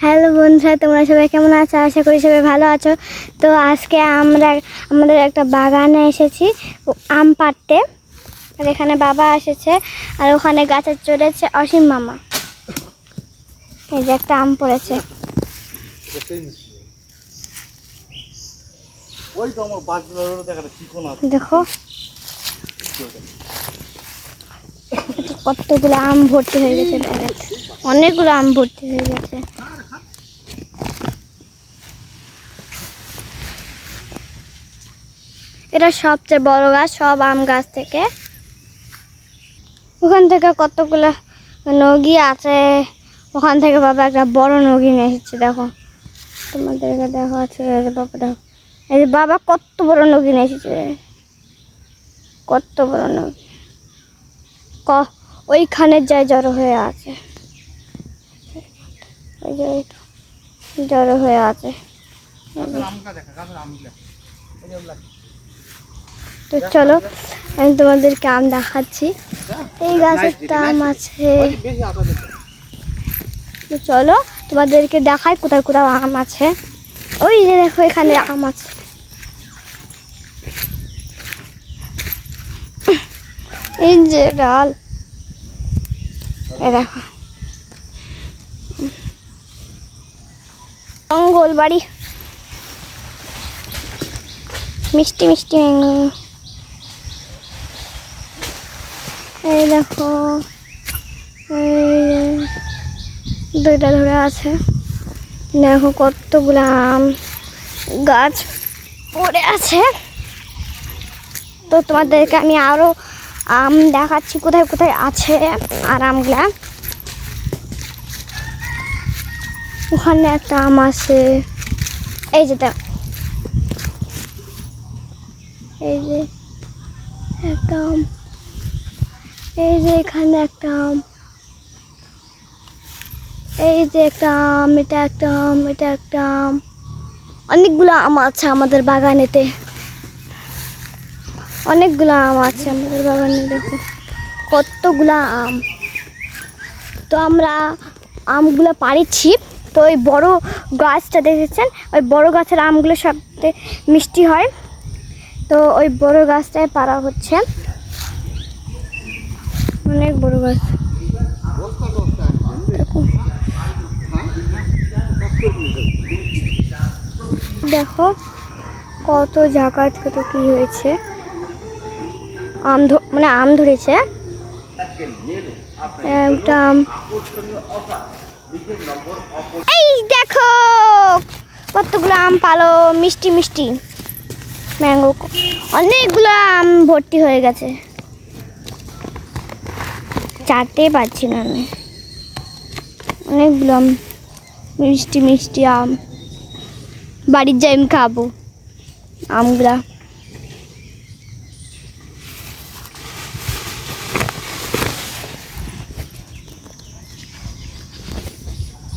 Hello বন্ধুরা তোমরা সবাই কেমন আছো? আশা করি সবাই ভালো আছো। তো আজকে আমরা আমাদের একটা বাগানে এসেছি আম পাড়তে। আর এখানে বাবা এসেছে আর ওখানে গাছে চড়েছে অসীম মামা। এই যে একটা আম পড়েছে। দেখা। কতগুলো আম ভর্তি হয়ে গেছে অনেকগুলো আম ভর্তি হয়ে গেছে। এটা সবচেয়ে বড় গাছ, সব আম গাছ থেকে। ওখান থেকে কতগুলো নগি আছে? ওখান থেকে বাবা একটা বড় নগি নিয়ে এসেছে, দেখো। তোমাদেরকে দেখো আছে বাবা, দেখো। এই বাবা, কত বড় নগি নিয়ে এসেছে। কত বড় নদী ক ওইখানের যায় জড়ো হয়ে আছে। ওই জড়ো হয়ে আছে আমটা দেখা গাছের আমগুলা এই যে ওগুলা। তো চলো, আমি তোমাদেরকে আম দেখাচ্ছি। এই গাছেরটা আম আছে। তো চলো, তোমাদেরকে দেখাই কোথায় কোথাও আম আছে। ওই যে দেখো, এখানে আম আছে। এই যে ডাল। দেখো। মঙ্গল বাড়ি মিষ্টি মিষ্টি ম্যাঙ্গো। এই দেখো দুইটা ধরে আছে। দেখো কতগুলো আম গাছ পড়ে আছে। তো তোমাদেরকে আমি আরও আম দেখাচ্ছি, কোথায় কোথায় আছে আর আমগুলা। ওখানে একটা আম আছে। এই যে দেখ। এই যে একটা আম এই যে এখানে একটা আম। এই যে একটা আম, এটা একটা আম, এটা একটা আম। অনেকগুলো আম আছে আমাদের বাগানেতে। অনেকগুলো আম আছে আমাদের বাগানে দেখো কতগুলা আম। তো আমরা আমগুলো পাড়িছি। তো ওই বড় গাছটা দেখেছেন? ওই বড় গাছের আমগুলো সবচেয়ে মিষ্টি হয়। তো ওই বড় গাছটায় পাড়া হচ্ছে। অনেক বড় গাছ। দেখো কত জায়গায় কত কি হয়েছে। আম মানে আম ধরেছে। একটা আম। এই দেখো কতগুলো আম পালো, মিষ্টি মিষ্টি। ম্যাঙ্গো অনেকগুলো আম ভর্তি হয়ে গেছে। চারটেই পাচ্ছি না আমি। আম মিষ্টি মিষ্টি আম। বাড়ির যাই আমি খাব, আমগুলা।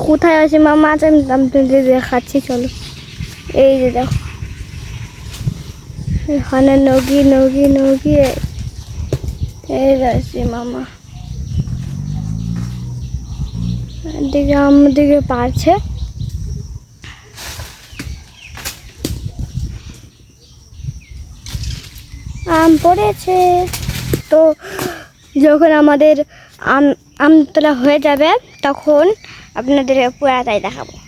কোথায় আছে মামা? আছে আমি আপনাদের দেখাচ্ছি, চলো। এই যে দেখো। এখানে নগি নগি নগি। এই আছে মামা। এদিকে আমাদিকে পারছে। আম পড়েছে। তো যখন আমাদের আম, আমতলা হয়ে যাবে, তখন আপনাদের পুরাটাই দেখাবো।